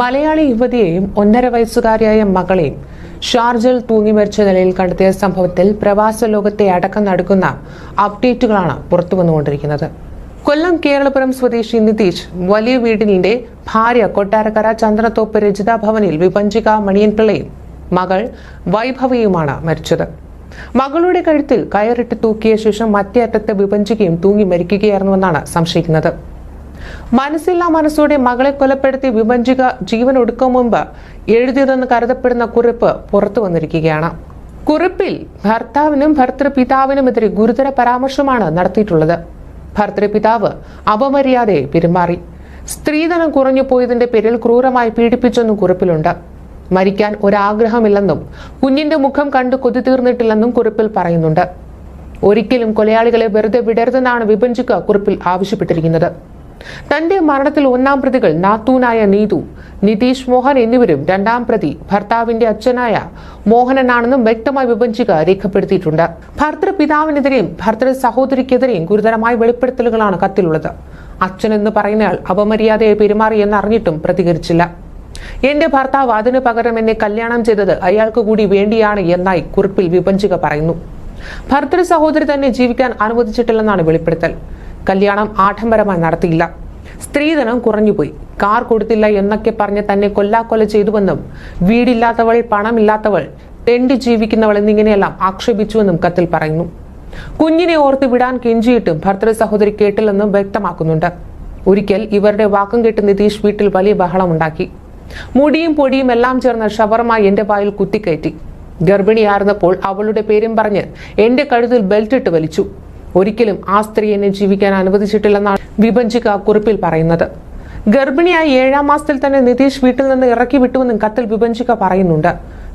മലയാളി യുവതിയെയും ഒന്നര വയസ്സുകാരിയായ മകളെയും ഷാർജയിൽ തൂങ്ങി മരിച്ച നിലയിൽ കണ്ടെത്തിയ സംഭവത്തിൽ പ്രവാസ ലോകത്തെ അടക്കം നടക്കുന്ന അപ്ഡേറ്റുകളാണ് പുറത്തു വന്നുകൊണ്ടിരിക്കുന്നത്. കൊല്ലം കേരളപുരം സ്വദേശി നിതീഷ് വലിയ വീടിന്റെ ഭാര്യ കൊട്ടാരക്കര ചന്ദ്രത്തോപ്പ് രജിത ഭവനിൽ വിപഞ്ചിക മണിയൻപിള്ളയും മകൾ വൈഭവിയുമാണ് മരിച്ചത്. മകളുടെ കഴുത്തിൽ കയറിട്ട് തൂക്കിയ ശേഷം മറ്റേ അറ്റത്ത് വിപഞ്ചികയും തൂങ്ങി മരിക്കുകയായിരുന്നുവെന്നാണ് സംശയിക്കുന്നത്. മനസ്സില്ലാ മനസ്സോടെ മകളെ കൊലപ്പെടുത്തി വിഭജിക ജീവൻ ഒടുക്കും മുമ്പ് എഴുതിയതെന്ന് കരുതപ്പെടുന്ന കുറിപ്പ് പുറത്തു വന്നിരിക്കുകയാണ്. കുറിപ്പിൽ ഭർത്താവിനും ഭർത്തൃപിതാവിനുമെതിരെ ഗുരുതര പരാമർശമാണ് നടത്തിയിട്ടുള്ളത്. ഭർത്തൃപിതാവ് അപമര്യാദയെ പെരുമാറി. സ്ത്രീധനം കുറഞ്ഞു പോയതിന്റെ പേരിൽ ക്രൂരമായി പീഡിപ്പിച്ചെന്നും കുറിപ്പിലുണ്ട്. മരിക്കാൻ ഒരാഗ്രഹമില്ലെന്നും കുഞ്ഞിന്റെ മുഖം കണ്ടു കൊതി തീർന്നിട്ടില്ലെന്നും കുറിപ്പിൽ പറയുന്നുണ്ട്. ഒരിക്കലും കൊലയാളികളെ വെറുതെ വിടരുതെന്നാണ് വിഭജിക്ക കുറിപ്പിൽ ആവശ്യപ്പെട്ടിരിക്കുന്നത്. തന്റെ മരണത്തിൽ ഒന്നാം പ്രതികൾ നാത്തൂനായ നീതു നിതീഷ് മോഹൻ എന്നിവരും രണ്ടാം പ്രതി ഭർത്താവിന്റെ അച്ഛനായ മോഹനനാണെന്നും വ്യക്തമായി വിഭജിക രേഖപ്പെടുത്തിയിട്ടുണ്ട്. ഭർത്തൃപിതാവിനെതിരെയും ഭർത്തൃ സഹോദരിക്കെതിരെയും ഗുരുതരമായ വെളിപ്പെടുത്തലുകളാണ് കത്തിലുള്ളത്. അച്ഛൻ എന്ന് പറയുന്നയാൾ അപമര്യാദയെ പെരുമാറി എന്നറിഞ്ഞിട്ടും പ്രതികരിച്ചില്ല. എന്റെ ഭർത്താവ് അതിനു പകരം എന്നെ കല്യാണം ചെയ്തത് അയാൾക്ക് കൂടി വേണ്ടിയാണ് എന്നായി കുറിപ്പിൽ വിഭജിക പറയുന്നു. ഭർത്തൃ സഹോദരി തന്നെ ജീവിക്കാൻ അനുവദിച്ചിട്ടില്ലെന്നാണ് വെളിപ്പെടുത്തൽ. കല്യാണം ആഡംബരമായി നടത്തിയില്ല. സ്ത്രീധനം കുറഞ്ഞുപോയി. കാർ കൊടുത്തില്ല എന്നൊക്കെ പറഞ്ഞ് തന്നെ കൊല്ലാക്കൊല ചെയ്തുവെന്നും വീടില്ലാത്തവൾ പണമില്ലാത്തവൾ തെണ്ടി ജീവിക്കുന്നവൾ എന്നിങ്ങനെയെല്ലാം ആക്ഷേപിച്ചുവെന്നും കത്തിൽ പറയുന്നു. കുഞ്ഞിനെ ഓർത്ത് വിടാൻ കെഞ്ചിയിട്ടും ഭർത്തൃ സഹോദരി കേട്ടില്ലെന്നും വ്യക്തമാക്കുന്നുണ്ട്. ഒരിക്കൽ ഇവരുടെ വാക്കും കേട്ട് നിതീഷ് വീട്ടിൽ വലിയ ബഹളമുണ്ടാക്കി മുടിയും പൊടിയും എല്ലാം ചേർന്ന ഷവർമ എന്റെ വായിൽ കുത്തിക്കയറ്റി. ഗർഭിണിയായിരുന്നപ്പോൾ അവളുടെ പേരും പറഞ്ഞ് എന്റെ കഴുത്തിൽ ബെൽറ്റ് ഇട്ട് വലിച്ചു. ഒരിക്കലും ആ സ്ത്രീ എന്നെ ജീവിക്കാൻ അനുവദിച്ചിട്ടില്ലെന്നാണ് വിഭജിക കുറിപ്പിൽ പറയുന്നത്. ഗർഭിണിയായി ഏഴാം മാസത്തിൽ തന്നെ നിതീഷ് വീട്ടിൽ നിന്ന് ഇറക്കി വിട്ടുവെന്നും കത്തിൽ വിഭജിക പറയുന്നുണ്ട്.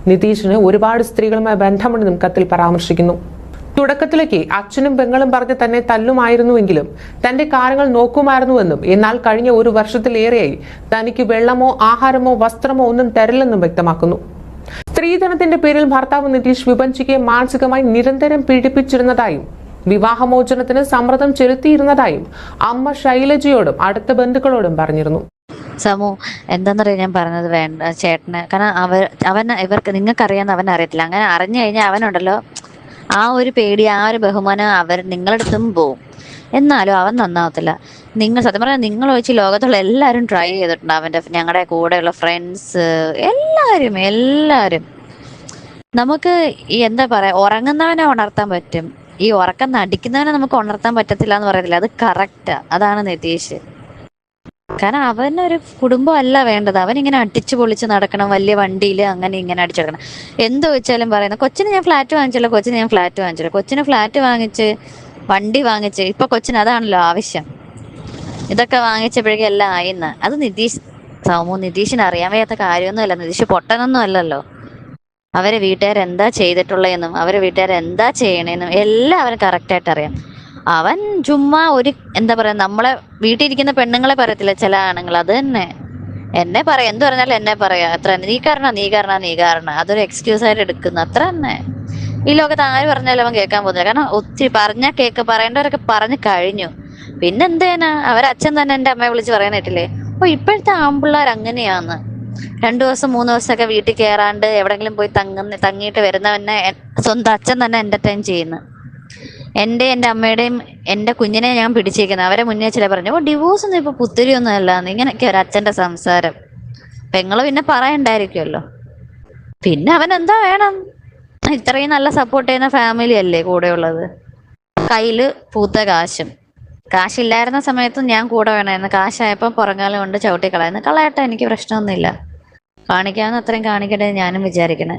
നിതീഷിന് ഒരുപാട് സ്ത്രീകളുമായി ബന്ധമുണ്ടെന്നും കത്തിൽ പരാമർശിക്കുന്നു. തുടക്കത്തിലേക്ക് അച്ഛനും പെങ്ങളും പറഞ്ഞ് തന്നെ തല്ലുമായിരുന്നുവെങ്കിലും തന്റെ കാര്യങ്ങൾ നോക്കുമായിരുന്നുവെന്നും എന്നാൽ കഴിഞ്ഞ ഒരു വർഷത്തിലേറെയായി തനിക്ക് വെള്ളമോ ആഹാരമോ വസ്ത്രമോ ഒന്നും തരില്ലെന്നും വ്യക്തമാക്കുന്നു. സ്ത്രീധനത്തിന്റെ പേരിൽ ഭർത്താവ് നിതീഷ് വിഭജിക്കെ മാനസികമായി നിരന്തരം പീഡിപ്പിച്ചിരുന്നതായും വിവാഹമോചനത്തിന് സമ്മർദ്ദം ചെലുത്തിയിരുന്നതായും അമ്മ ശൈലജയോടും അടുത്ത ബന്ധുക്കളോടും പറഞ്ഞിരുന്നു. സമു എന്താന്നറിയാം ഞാൻ പറഞ്ഞത് വേണ്ട ചേട്ടന് കാരണം അവർ അവൻ ഇവർക്ക് നിങ്ങൾക്കറിയാന്ന് അവൻ അറിയത്തില്ല. അങ്ങനെ അറിഞ്ഞു കഴിഞ്ഞാൽ അവനുണ്ടല്ലോ ആ ഒരു പേടി ആ ഒരു ബഹുമാനം അവർ നിങ്ങളടുത്തും പോവും. എന്നാലും അവൻ നന്നാവത്തില്ല. നിങ്ങൾ സത്യം പറഞ്ഞാൽ നിങ്ങൾ ഒഴിച്ച് ലോകത്തുള്ള എല്ലാവരും ട്രൈ ചെയ്തിട്ടുണ്ട് അവന്റെ ഞങ്ങളുടെ കൂടെയുള്ള ഫ്രണ്ട്സ് എല്ലാവരും എല്ലാവരും. നമുക്ക് എന്താ പറയാ ഉറങ്ങുന്നവനെ ഉണർത്താൻ പറ്റും. ഈ ഉറക്കം നടിക്കുന്നവനെ നമുക്ക് ഉണർത്താൻ പറ്റത്തില്ല എന്ന് പറയത്തില്ല. അത് കറക്റ്റാ അതാണ് നിതീഷ്. കാരണം അവനൊരു കുടുംബം അല്ല വേണ്ടത്. അവൻ ഇങ്ങനെ അടിച്ചു പൊളിച്ച് നടക്കണം. വലിയ വണ്ടിയിൽ അങ്ങനെ ഇങ്ങനെ അടിച്ചെടുക്കണം എന്ത് വെച്ചാലും പറയുന്നത് കൊച്ചിന് ഞാൻ ഫ്ലാറ്റ് വാങ്ങിച്ചല്ലോ. കൊച്ചിന് ഞാൻ ഫ്ലാറ്റ് വാങ്ങിച്ചല്ലോ. കൊച്ചിന് ഫ്ലാറ്റ് വാങ്ങിച്ച് വണ്ടി വാങ്ങിച്ച് ഇപ്പൊ കൊച്ചിന് അതാണല്ലോ ആവശ്യം. ഇതൊക്കെ വാങ്ങിച്ചപ്പോഴേക്കും എല്ലാം ആയിന്ന്. അത് നിതീഷ് സൗമു നിതീഷിന് അറിയാൻ വയ്യാത്ത കാര്യമൊന്നുമല്ല. നിതീഷ് പൊട്ടനൊന്നും അല്ലല്ലോ. അവരെ വീട്ടുകാർ എന്താ ചെയ്തിട്ടുള്ളതെന്നും അവരെ വീട്ടുകാർ എന്താ ചെയ്യണേന്നും എല്ലാം അവന് കറക്റ്റായിട്ട് അറിയാം അവൻ ചുമ്മാ ഒരു എന്താ പറയാ നമ്മളെ വീട്ടിലിരിക്കുന്ന പെണ്ണുങ്ങളെ പറയത്തില്ല ചില ആണുങ്ങൾ അത് തന്നെ. എന്നെ പറയാം എന്ത് പറഞ്ഞാലും എന്നെ പറയാം. അത്ര. നീ കാരണ നീ കാരണ നീ കാരണ. അതൊരു എക്സ്ക്യൂസ് ആയിട്ട് എടുക്കുന്നു. അത്ര തന്നെ. ഈ ലോകത്ത് ആര് പറഞ്ഞാലും അവൻ കേൾക്കാൻ പോകുന്നില്ല. കാരണം ഒത്തിരി പറഞ്ഞാൽ കേക്ക് പറയേണ്ടവരൊക്കെ പറഞ്ഞു കഴിഞ്ഞു. പിന്നെന്തേനാ അവരച്ഛൻ തന്നെ എന്റെ അമ്മയെ വിളിച്ച് പറയാനായിട്ടില്ലേ? ഓ ഇപ്പോഴത്തെ ആമ്പിള്ളേർ അങ്ങനെയാന്ന് രണ്ടു ദിവസം മൂന്ന് ദിവസമൊക്കെ വീട്ടിൽ കയറാണ്ട് എവിടെങ്കിലും പോയി തങ്ങുന്ന തങ്ങിയിട്ട് വരുന്നവനെ സ്വന്തം അച്ഛൻ തന്നെ എന്റർടൈൻ ചെയ്യുന്നു. എന്റെ എന്റെ അമ്മയുടെയും എന്റെ കുഞ്ഞിനെ ഞാൻ പിടിച്ചേക്കുന്നത് അവരെ മുന്നേ ചില പറഞ്ഞു ഓ ഡിവോഴ്സ് ഒന്നും ഇപ്പൊ പുത്തിരിയൊന്നും അല്ല ഇങ്ങനെയൊക്കെ ഒരു അച്ഛന്റെ സംസാരം. പെങ്ങൾ പിന്നെ പറയണ്ടായിരിക്കുമല്ലോ പിന്നെ അവൻ എന്താ വേണം? ഇത്രയും നല്ല സപ്പോർട്ട് ചെയ്യുന്ന ഫാമിലി അല്ലേ കൂടെയുള്ളത്? കയ്യിൽ പൂത്ത കാശും. കാശില്ലായിരുന്ന സമയത്തും ഞാൻ കൂടെ വേണമായിരുന്നു. കാശായപ്പോൾ പുറങ്കാലം കൊണ്ട് ചവിട്ടി കളയുന്നു കളയട്ടെ എനിക്ക് പ്രശ്നമൊന്നുമില്ല. കാണിക്കാവുന്ന അത്രയും കാണിക്കട്ടെ ഞാനും വിചാരിക്കണേ.